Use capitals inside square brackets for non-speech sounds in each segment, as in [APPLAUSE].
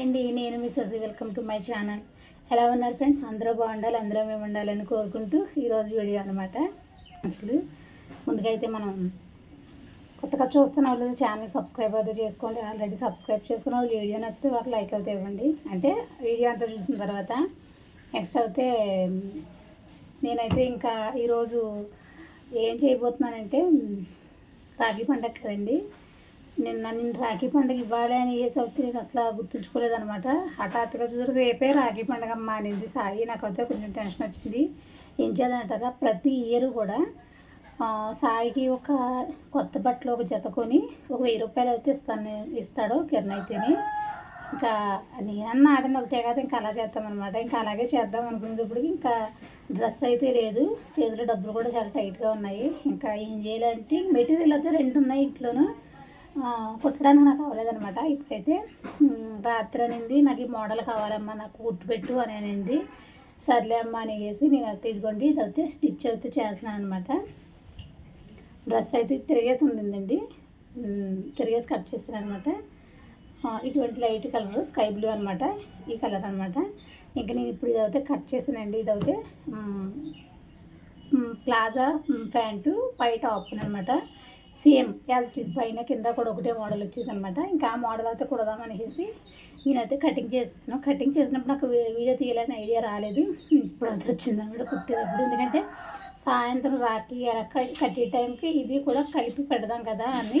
అండి నేను మీ Saji welcome to my channel. ఎలా ఉన్నారు ఫ్రెండ్స్? అందరూ బాగుండాలి అందరూ మేము ఉండాలని కోరుకుంటూ ఈరోజు వీడియో అనమాట అసలు ముందుకైతే మనం కొత్తగా చూస్తున్న వాళ్ళు ఛానల్ సబ్స్క్రైబ్ అయితే చేసుకోండి. ఆల్రెడీ సబ్స్క్రైబ్ చేసుకున్న వాళ్ళు వీడియో నచ్చితే ఒక లైక్ అయితే ఇవ్వండి. అంటే వీడియో అంతా చూసిన తర్వాత నెక్స్ట్ అయితే నేనైతే ఇంకా ఈరోజు ఏం చేయబోతున్నానంటే రాఖీ పండగ కదండి. నిన్న నేను రాఖీ పండుగ ఇవ్వాలి అని ఏ సౌత్కి నేను అసలు గుర్తుంచుకోలేదనమాట హఠాత్తుగా చూసారు రేపే రాఖీ పండుగ అమ్మ అనేది సాయి. నాకైతే కొంచెం టెన్షన్ వచ్చింది. ఏం చేయాలంటారా? ప్రతి ఇయర్ కూడా సాయికి ఒక కొత్త బట్టలు ఒక జత కొని ఒక వెయ్యి రూపాయలు అయితే ఇస్తాను నేను- ఇస్తాడు కిరణ్ అయితేని ఇంకా నేను ఆడిన ఒకటే కదా ఇంకా అలా చేద్దామన్నమాట. ఇంకా అలాగే చేద్దాం అనుకునేటప్పుడు ఇంకా డ్రెస్ అయితే లేదు. చేతిలో డబ్బులు కూడా చాలా టైట్గా ఉన్నాయి. ఇంకా ఏం చేయాలంటే మెటీరియల్ అయితే రెండు ఉన్నాయి ఇంట్లోనూ. కుట్టడానికి నాకు అవ్వలేదనమాట ఇప్పుడైతే రాత్రి అనింది నాకు ఈ మోడల్ కావాలమ్మా నాకు కుట్టు పెట్టు అని అనింది. సర్లే అమ్మా అనేసి నేను అయితే ఇదిగోండి ఇది అయితే స్టిచ్ అయితే చేస్తున్నాను అనమాట డ్రెస్ అయితే తిరిగేసి ఉండిందండి. తిరిగేసి కట్ చేస్తాను అనమాట ఇటువంటి లైట్ కలర్ స్కై బ్లూ అనమాట ఈ కలర్ అనమాట ఇంకా నేను ఇప్పుడు ఇది అయితే కట్ చేసానండి ఇది అయితే ప్లాజా ప్యాంటు పై టాప్ అనమాట సేమ్ యాజ్ ఇట్ ఈస్ పైన కింద కూడా ఒకటే మోడల్ వచ్చేసి అనమాట ఇంకా ఆ మోడల్ అయితే కుడదాం అనేసి నేనైతే కటింగ్ చేస్తాను కటింగ్ చేసినప్పుడు నాకు వీడియో తీయాలని ఐడియా రాలేదు. ఇప్పుడు అది వచ్చింది అనమాట కుట్టేటప్పుడు. ఎందుకంటే సాయంత్రం రాకి అలా కట్టే టైంకి ఇది కూడా కలిపి పెడదాం కదా అని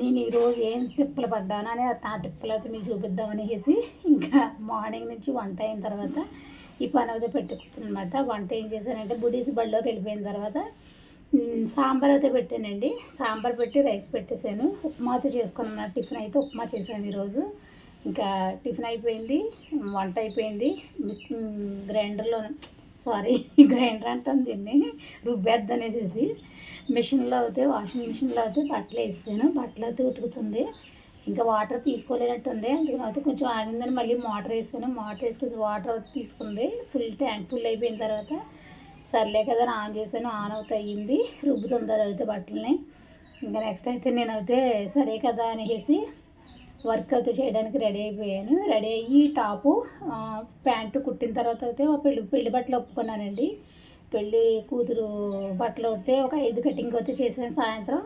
నేను ఈరోజు ఏం తిప్పలు పడ్డాను అని ఆ తిప్పలు అయితే మీకు చూపిద్దామనేసి ఇంకా మార్నింగ్ నుంచి వంట అయిన తర్వాత ఈ పని అయితే పెట్టుకొచ్చాను అనమాట వంట ఏం చేశానంటే బుడీస్ బడిలోకి వెళ్ళిపోయిన తర్వాత సాంబార్ అయితే పెట్టానండి. సాంబార్ పెట్టి రైస్ పెట్టేశాను. ఉప్మా అయితే చేసుకున్నాను టిఫిన్ అయితే ఉప్మా చేశాను ఈరోజు. ఇంకా టిఫిన్ అయిపోయింది. వంట అయిపోయింది. గ్రైండర్లో సారీ [LAUGHS] గ్రైండర్ అంటాను దీన్ని. రుబ్బేద్ది అనేసి. మిషన్లో అయితే వాషింగ్ మిషన్లో అయితే బట్టలు వేసాను. బట్టలు అయితే ఉతుకుతుంది. ఇంకా వాటర్ తీసుకోలేనట్టుంది. అందుకని అయితే కొంచెం ఆగిందని మళ్ళీ మోటార్ వేసాను. మోటార్ వేసుకొని వాటర్ అయితే తీసుకుంది. ఫుల్ ట్యాంక్ ఫుల్ అయిపోయిన తర్వాత సర్లే కదా అని ఆన్ చేశాను ఆన్ అవుతా అయ్యింది రుబ్బుతుంది అది అయితే బట్టలని. ఇంకా నెక్స్ట్ అయితే నేనైతే సరే కదా అనేసి వర్క్ అయితే చేయడానికి రెడీ అయిపోయాను. రెడీ అయ్యి టాపు ప్యాంటు కుట్టిన తర్వాత అయితే పెళ్ళి పెళ్ళి బట్టలు ఒప్పుకున్నానండి. పెళ్ళి కూతురు బట్టలు ఉంటే ఒక ఐదు కటింగ్ అయితే చేశాను సాయంత్రం.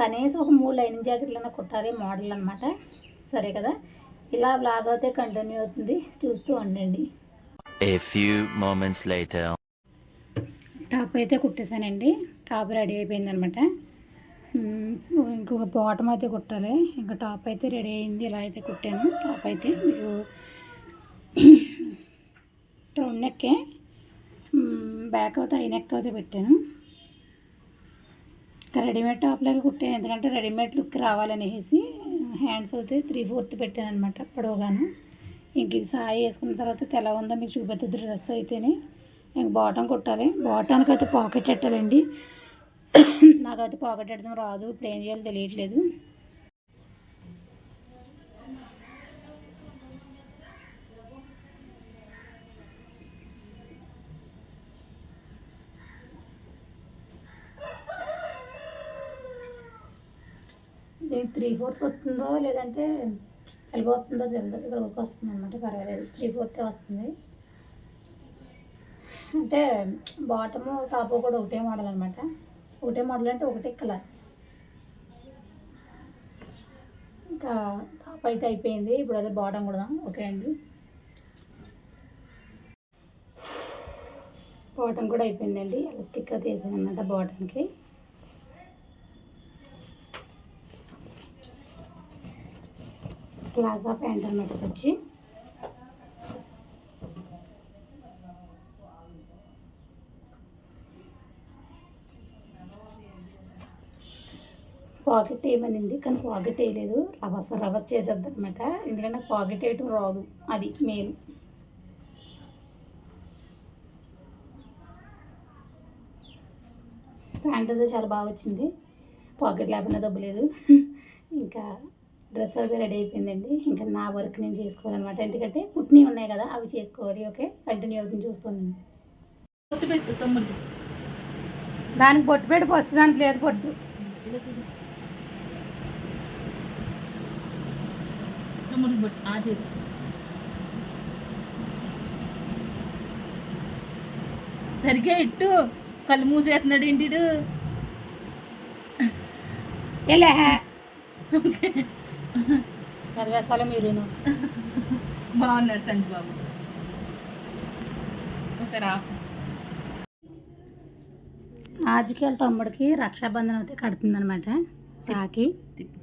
కనీసం ఒక మూడు లైనింగ్ జాకెట్లైనా కుట్టాలి మోడల్ అనమాట సరే కదా? ఇలా బ్లాగ్ అయితే కంటిన్యూ అవుతుంది. చూస్తూ ఉండండి. A few moments later. Top అయితే కుట్టేశానండి. టాప్ రెడీ అయిపోయింది అనమాట ఇంకొక బాటమ్ అయితే కుట్టాలి. ఇంకా టాప్ అయితే రెడీ అయింది. ఇలా అయితే కుట్టాను. టాప్ అయితే మీకు రౌండ్ నెక్కే బ్యాక్ అయితే ఐ నెక్ అయితే పెట్టాను. ఇంకా రెడీమేడ్ టాప్లాగా కుట్టాను. ఎందుకంటే రెడీమేడ్ లుక్ రావాలనేసి హ్యాండ్స్ అయితే త్రీ ఫోర్త్ పెట్టాను అనమాట పొడవుగాను ఇంక ఇది సాయి వేసుకున్న తర్వాత తెల ఎలా ఉందో మీకు చూపెద్దు డ్రెస్ అయితేనే. ఇంక బాటమ్ కుట్టాలి. బాటానికి అయితే పాకెట్ పెట్టాలండి. నాకైతే పాకెట్ పెట్టడం రాదు. ఇప్పుడు ఏం చేయాలో తెలియట్లేదు. దీనికి త్రీ ఫోర్త్ వస్తుందో లేదంటే వెళ్ళిపోతుందో తెలియదు ఇక్కడ వస్తుంది అనమాట పర్వాలేదు. త్రీ ఫోర్తే వస్తుంది. అంటే బాటము టాప్ కూడా ఒకటే మోడల్ అనమాట ఒకటే మోడల్ అంటే ఒకటే కలర్ ఇంకా టాప్ అయితే అయిపోయింది. ఇప్పుడు అదే బాటమ్ కూడా ఓకే అండి. బాటం కూడా అయిపోయిందండి. అలా స్టిక్కర్ తీసాను అనమాట బాటమ్కి ప్లాజా ప్యాంట్ అనమాట వచ్చి పాకెట్ వేయమనింది కానీ పాకెట్ వేయలేదు రవస్ రవస్ చేసేద్ది అనమాట ఎందుకంటే నాకు పాకెట్ వేయటం రాదు. అది మెయిన్. ప్యాంట్ అయితే చాలా బాగా వచ్చింది పాకెట్ లేకుండా డబ్బు లేదు ఇంకా డ్రెస్ అయితే రెడీ అయిపోయిందండి. ఇంకా నా వర్క్ నేను చేసుకోవాలన్నమాట. ఎందుకంటే పుట్టినవి ఉన్నాయి కదా అవి చేసుకోవాలి ఓకే? కంటిన్యూ అవుతుంది చూస్తున్నాను పొత్తు పెట్టు తమ్ముడు దానికి బొట్టు పెట్టి ఫస్ట్ దానికి లేదు బొట్టు. ఇలా ముడికి పట్టు ఆ చేతి. సరిగ్గా ఇట్టు కళ్ళు మూసేస్తున్నాడు ఏంటిడు ఎలా? చదివేసాలో మీరు బాగున్నారు సంజు బాబు. ఒకసారి ఆజ్కేళ్ళ తమ్ముడికి రక్షాబంధనం అయితే కడుతుందనమాట తాకి. తిప్పు.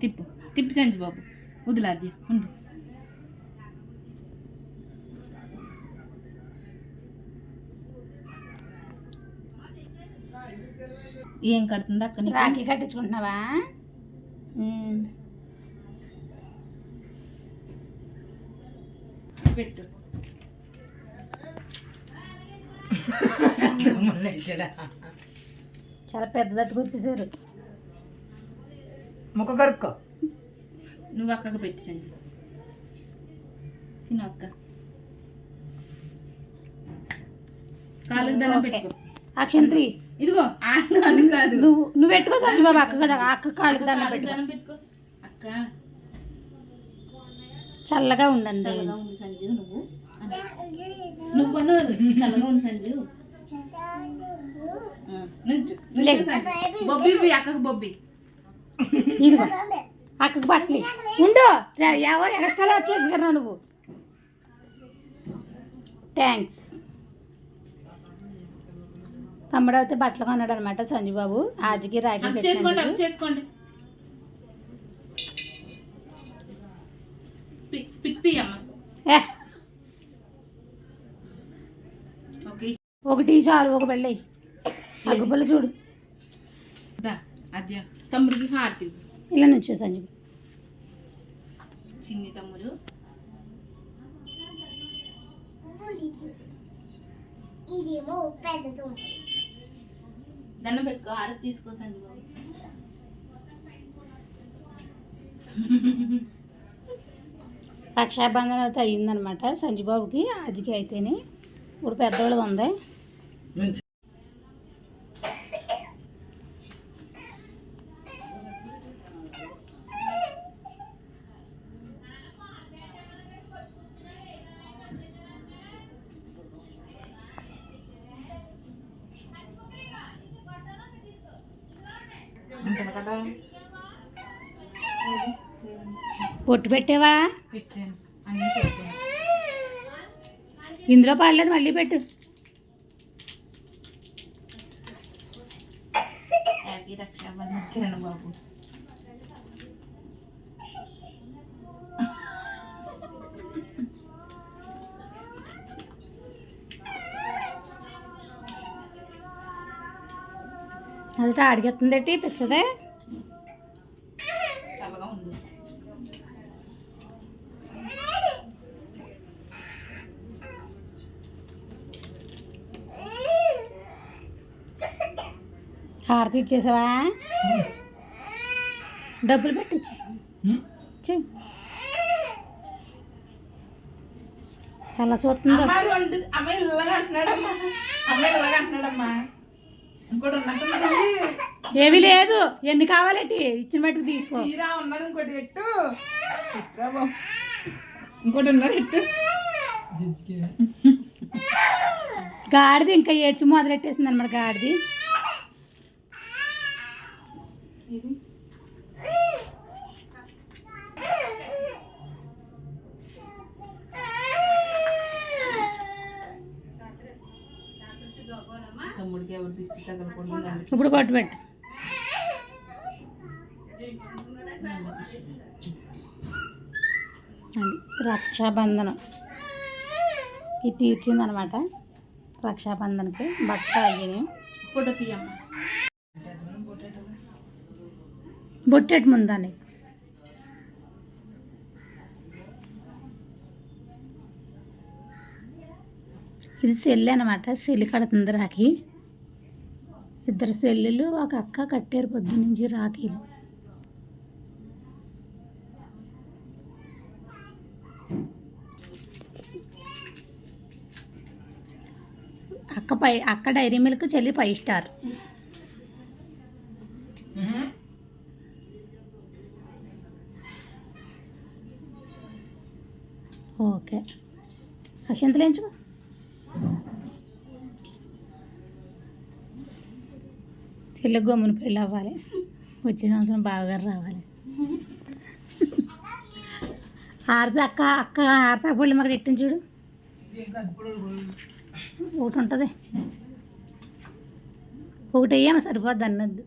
తిప్పు. తిప్పి సంజు బాబు. వదిలాది ఉండు. ఏం కడుతుంది అక్క? రాఖీ కట్టించుకుంటున్నావా. పెట్టు. చాలా పెద్ద తట్టుకు వచ్చేసారు ముఖ కరుక్కో నువ్వు అక్కకు పెట్టు సంజు తిను అక్క. కాళ్ళకి దండం ఓకే. పెట్టుకో. ఇదిగో అది కాదు. నువ్వు నువ్వు పెట్టుకో సంజు బాబు అక్క కదా అక్క కాళ్ళకి దండం కాళ్ళకి పెట్టుకో. దండం పెట్టుకో. అక్క. చల్లగా ఉండండి చల్లగా ఉంది సంజు నువ్వు. నువ్వు అను చల్లగా ఉంది సంజు. నుంచు. బొబ్బి అక్కకు బొబ్బి. ఇదిగో. అక్కకు పట్టలి ఉండు. ఎవరు ఎక్స్ట్రాలో వచ్చేసి నువ్వు. థ్యాంక్స్ తమ్ముడు అయితే బట్టలు కొన్నాడు అనమాట సంజుబాబు. ఆజికి రాఖీ చేసుకోండి ఒకటి చాలు ఒక పెళ్ళి అగ్గుపల్లి చూడు. తమ్ముడికి హారతి. ఇలా నుంచో సంజు చిన్ని తమ్ముడు. దండం పెట్టుకో తీసుకో సంజు బాబు రక్షాబంధన్ అయితే అయ్యిందనమాట సంజుబాబుకి ఆజికి అయితేనే. ఇప్పుడు పెద్దవాళ్ళది ఉంది. ఉంటుంది కదా? పొట్టు పెట్టావా? పెట్టాను. అన్నీ పెట్టాను. ఇందులో పడలేదు మళ్ళీ పెట్టు. హ్యాపీ రక్షాబంధన్ కిరణ్ బాబు. అదట అడిగేస్తుందేటి పిచ్చదే హారతి ఇచ్చేసావా? డబ్బులు పెట్టించి ఎలా చూస్తుందో అమ్మాయి ఇలాగా అంటున్నాడమ్మా. అమ్మాయి ఇలాగా అంటున్నాడమ్మా. ఏమీ లేదు. ఎన్ని కావాలేటి ఇచ్చిన మట్టుకు తీసుకో. తీరా ఉన్నది ఇంకోటి ఎట్టు. ఇంకోటి ఉన్నది ఎట్టు గాడిది ఇంకా ఏడ్చి మొదలెట్టేసింది అనమాట గాడిది. తమ్ముడికి ఎవరు దిష్టి తగలకుండా ఇప్పుడు కొట్టు పెట్టు అది రక్షాబంధనం. ఇది తీర్చిందనమాట. రక్షాబంధన్కి బట్ట అయ్యి ఫోటో తీయమ్మ. బొట్టెట్ ముందని ఇది సెల్లి అనమాట. సెల్లి కడుతుంది రాఖీ. ఇద్దరు సెల్లులు ఒక అక్క కట్టారు పొద్దు నుంచి రాఖీలు. అక్క పై అక్క డైరీ మిల్క్ చెల్లి ఫైవ్ స్టార్. ఓకే. అక్షంతలు పిల్ల గమ్మున పెళ్ళి అవ్వాలి. వచ్చే సంవత్సరం బావగారు రావాలి. ఆరతి అక్క అక్క ఆరతి పళ్ళు మాకు ఎట్టింది చూడు. ఒకటి ఉంటుంది. ఒకటి వేయమ సరిపోద్ది అన్నద్దు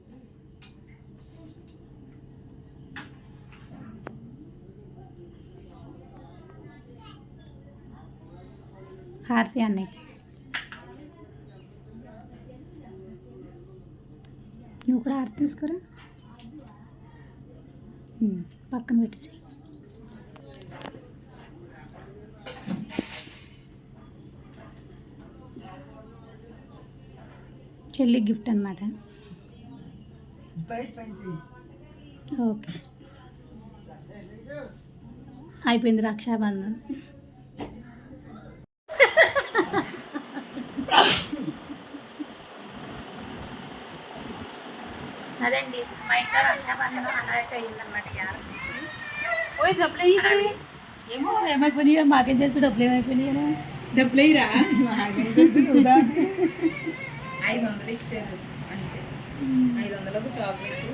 హారతి అన్నయ్య కూడా హారతి తీసుకురా? పక్కన పెట్టేసి. చెల్లి గిఫ్ట్ అనమాట ఓకే. అయిపోయింది రక్షాబంధన్. అదండి. మా ఇంట్లో రక్షాబంధనం అలాగే అయిందన్నమాట ఓయ్ డబ్బులు ఇయ్యి ఏమో ఏమైపోయినాయో మాకేం తెలుసు డబ్బులు ఏమైపోయినాయో. డబ్బులు ఇయ్యరా? ఐదు వందలు ఇచ్చారు అంతే. ఐదు వందలకు చాక్లెట్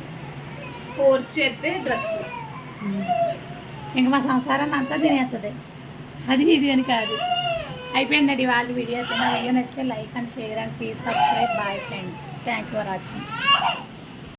ఫోర్స్ చేస్తే డ్రెస్. ఇంకా మా సంసారాన్ని అంతా తినేస్తుంది అది ఇది అని కాదు. అయిపోయిందండి వాళ్ళ వీడియో. నా వీడియో నచ్చితే like and share and please subscribe. Bye friends. Thanks for watching.